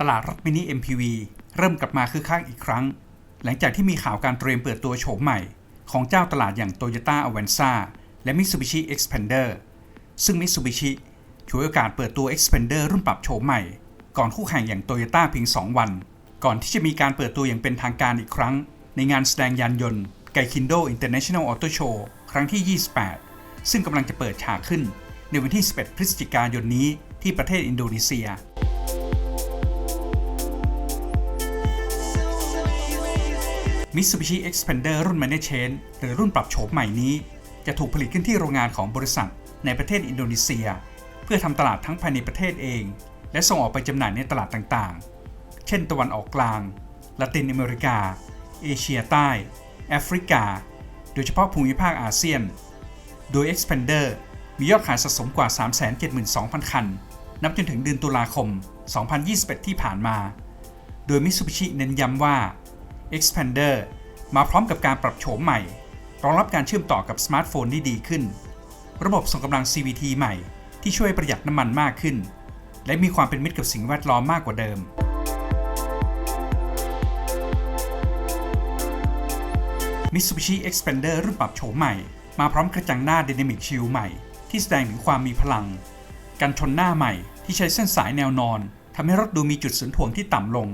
ตลาดรถมินิ MPV เริ่มกลับมาคึกคักอีกครั้ง หลังจากที่มีข่าวการเตรียมเปิดตัวโฉมใหม่ ของเจ้าตลาดอย่าง Toyota Avanza และ Mitsubishi Xpander ซึ่ง Mitsubishi ฉวยโอกาสเปิดตัว Xpander รุ่นปรับโฉมใหม่ ก่อนคู่แข่งอย่าง Toyota เพียง 2 วัน ก่อนที่จะมีการเปิดตัวอย่างเป็นทางการอีกครั้ง ในงานแสดงยานยนต์ Gaikindo International Auto Show ครั้งที่ 28 ซึ่งกำลังจะเปิดฉากขึ้น ในวันที่ 11 พฤศจิกายนนี้ที่ประเทศอินโดนีเซีย Mitsubishi Xpander รุ่น Manage Chain หรือรุ่นปรับโฉมใหม่นี้ จะถูกผลิตขึ้นที่โรงงานของบริษัทในประเทศอินโดนีเซีย เพื่อทำตลาดทั้งภายในประเทศเอง และส่งออกไปจำหน่ายในตลาดต่างๆ เช่นตะวันออกกลาง ละตินอเมริกา เอเชียใต้ แอฟริกา โดยเฉพาะภูมิภาคอาเซียน โดย Xpander มียอดขายสะสมกว่า 372,000 คัน นับจนถึงเดือนตุลาคม 2021 ที่ผ่านมา โดย Mitsubishi เน้นย้ำว่า Xpander มาพร้อมกับการปรับโฉมใหม่ รองรับการเชื่อมต่อกับสมาร์ทโฟนที่ดีขึ้น ระบบส่งกำลัง CVT ใหม่ ที่ช่วยประหยัดน้ำมันมากขึ้น และมีความเป็นมิตรกับสิ่งแวดล้อมมากกว่าเดิม Mitsubishi Xpander รุ่นปรับโฉมใหม่ มาพร้อมกระจังหน้า Dynamic Shield ใหม่ ที่แสดงถึงความมีพลัง กันชนหน้าใหม่ที่ใช้เส้นสายแนวนอนทำให้รถดูมีจุดศูนย์ถ่วงที่ต่ำลง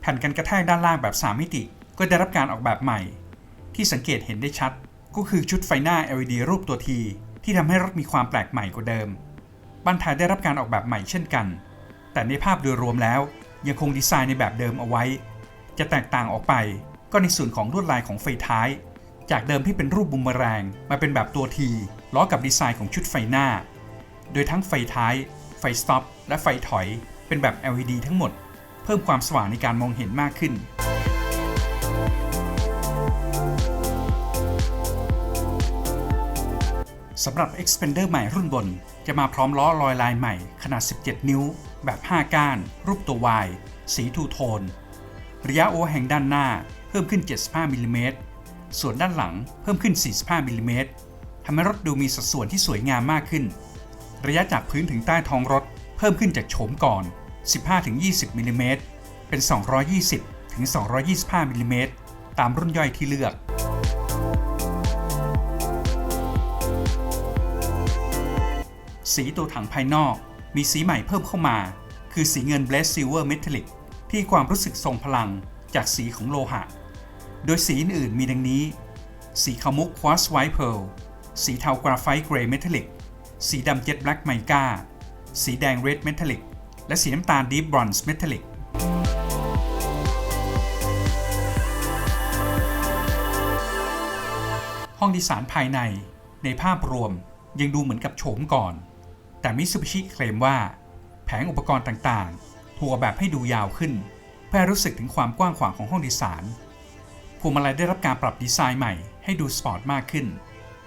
แผ่นกันกระแทกด้านล่างแบบ 3 มิติ ก็ได้รับการออกแบบใหม่ ที่สังเกตเห็นได้ชัด ก็คือชุดไฟหน้า LED รูปตัวทีที่ทำให้รถมีความแปลกใหม่กว่าเดิมบันท้ายได้รับการออกแบบใหม่เช่นกัน แต่ในภาพโดยรวมแล้ว ยังคงดีไซน์ในแบบเดิมเอาไว้ จะแตกต่างออกไป ก็ในส่วนของลวดลายของไฟท้าย จากเดิมที่เป็นรูปบุมเมแรงมาเป็นแบบตัวทีล้อกับดีไซน์ของชุดไฟหน้า โดยทั้งไฟท้าย ไฟสต็อป และไฟถอย เป็นแบบ LED ทั้งหมด เพิ่มความสว่างในการมองเห็นมากขึ้น สำหรับ Expander ใหม่รุ่นบน จะมาพร้อมล้อลอยลายใหม่ขนาด 17 นิ้ว แบบ 5 ก้าน รูปตัว Y สีทูโทน ระยะโอแห่งด้านหน้าเพิ่มขึ้น 75มิลลิเมตรส่วนด้านหลังเพิ่มขึ้น 45มิลลิเมตรทำให้รถดูมีสัดส่วนที่สวยงามมากขึ้น ระยะจากพื้นถึงใต้ท้องรถเพิ่มขึ้นจากโฉมก่อน 15-20มิลลิเมตรเป็น 220-225มิลลิเมตรตามรุ่นย่อยที่เลือกสีตัวถังภายนอกมีสีใหม่เพิ่มเข้ามา คือสีเงิน b l a d e Silver Metallic ที่ความรู้สึกทรงพลังจากสีของโลหะ โดยสีอื่นๆมีดังนี้ สีขาวมุก Quartz White Pearl สีเทากราไฟต์เกรย์เมทัลลิกสีดำเจ็ตแบล็กไมกาสีแดง Red Metallic และสีน้ำตาล Deep Bronze Metallic ห้องดีสารภายในในภาพรวมยังดูเหมือนกับโฉมก่อน แต่มิ t ซูบิชิเคลมว่า แผงอุปกรณ์ต่างๆถูกออกแบบให้ดูยาวขึ้น เพื่อรู้สึกถึงความกว้างขวางของห้องดีสารพวงมาลัยได้รับการปรับดีไซน์ใหม่ให้ดูสปอร์ตมากขึ้น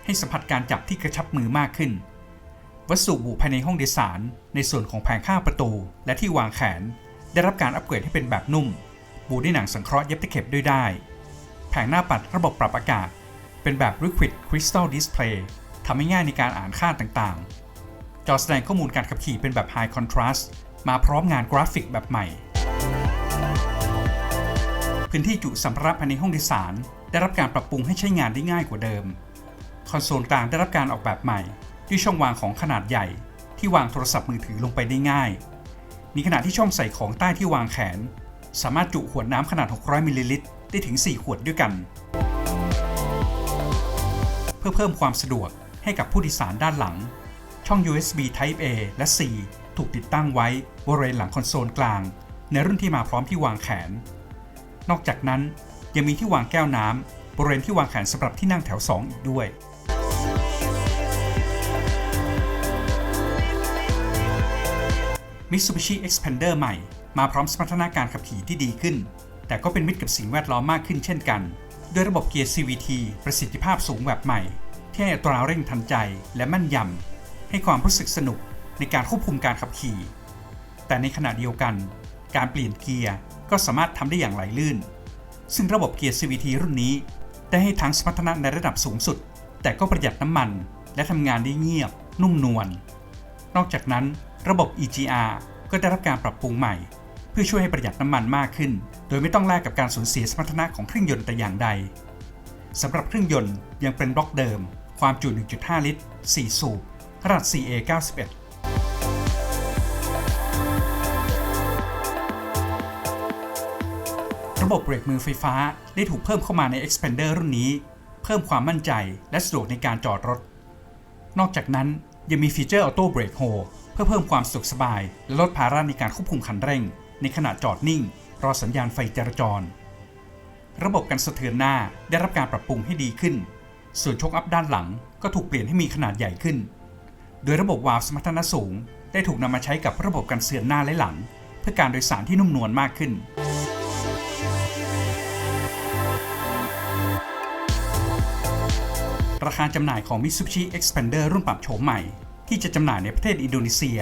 ให้สัมผัสการจับที่กระชับมือมากขึ้น วัสดุบุภายในห้องโดยสาร ในส่วนของแผงข้างประตู และที่วางแขน ได้รับการอัปเกรดให้เป็นแบบนุ่ม บูด้วยหนังสังเคราะห์เย็บตะเข็บด้วยได้ แผงหน้าปัดระบบปรับอากาศ เป็นแบบ Liquid Crystal Display ทำให้ง่ายในการอ่านค่าต่างๆ จอแสดงข้อมูลการขับขี่เป็นแบบ High Contrast มาพร้อมงานกราฟิกแบบใหม่ พื้นที่จุสัมภาระภายในห้องโดยสาร ได้รับการปรับปรุงให้ใช้งานได้ง่ายกว่าเดิม คอนโซลกลางได้รับการออกแบบใหม่ ด้วยช่องวางของขนาดใหญ่ ที่วางโทรศัพท์มือถือลงไปได้ง่าย มีขนาดที่ช่องใส่ของใต้ที่วางแขน สามารถจุขวดน้ำขนาด 600มิลลิลิตรได้ถึง 4 ขวดด้วยกัน เพื่อเพิ่มความสะดวกให้กับผู้โดยสารด้านหลัง ช่อง USB Type A และ C ถูกติดตั้งไว้บริเวณหลังคอนโซลกลาง ในรุ่นที่มาพร้อมที่วางแขน นอกจากนั้นยังมีที่วางแก้วน้ำบริเวณที่วางแขนสำหรับที่นั่งแถว 2 อีกด้วย Mitsubishi Xpander ใหม่ มาพร้อมสมรรถนะการขับขี่ที่ดีขึ้น แต่ก็เป็นมิตรกับสิ่งแวดล้อมมากขึ้นเช่นกันด้วยระบบเกียร์ CVT ประสิทธิภาพสูงแบบใหม่ ที่ให้อัตราเร่งทันใจและแม่นยำ ให้ความรู้สึกสนุกในการควบคุมการขับขี่ แต่ในขณะเดียวกัน การเปลี่ยนเกียร์ก็สามารถทำได้อย่างไหลลื่น ซึ่งระบบเกียร์ CVT รุ่นนี้ได้ให้ทั้งสมรรถนะในระดับสูงสุด แต่ก็ประหยัดน้ำมัน และทำงานได้เงียบ นุ่มนวลนอกจากนั้น ระบบ EGR ก็ได้รับการปรับปรุงใหม่ เพื่อช่วยให้ประหยัดน้ำมันมากขึ้น โดยไม่ต้องแลกกับการสูญเสียสมรรถนะของเครื่องยนต์แต่อย่างใดสำหรับเครื่องยนต์ยังเป็นบล็อกเดิม ความจุ 1.5 ลิตร 4 สูบขนาด 4A 91ระบบเบรกมือไฟฟ้าได้ถูกเพิ่มเข้ามาใน Expander รุ่นนี้ เพิ่มความมั่นใจและสะดวกในการจอดรถ นอกจากนั้นยังมีฟีเจอร์ Auto Brake Hold เพื่อเพิ่มความสะดวกสบาย และลดภาระในการควบคุมคันเร่ง ในขณะจอดนิ่ง รอสัญญาณไฟจราจร ระบบกันสะเทือนหน้าได้รับการปรับปรุงให้ดีขึ้น ส่วนชกอัพด้านหลังก็ถูกเปลี่ยนให้มีขนาดใหญ่ขึ้น โดยระบบวาล์วสมรรถนะสูง ได้ถูกนำมาใช้กับระบบกันเสือนหน้าและหลัง เพื่อการโดยสารที่นุ่มนวลมากขึ้นราคาจำหน่ายของ Mitsubishi Expander รุ่นปรับโฉมใหม่ ที่จะจำหน่ายในประเทศอินโดนีเซีย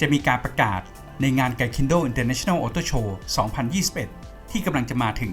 จะมีการประกาศในงาน Gaikindo International Auto Show 2021 ที่กำลังจะมาถึง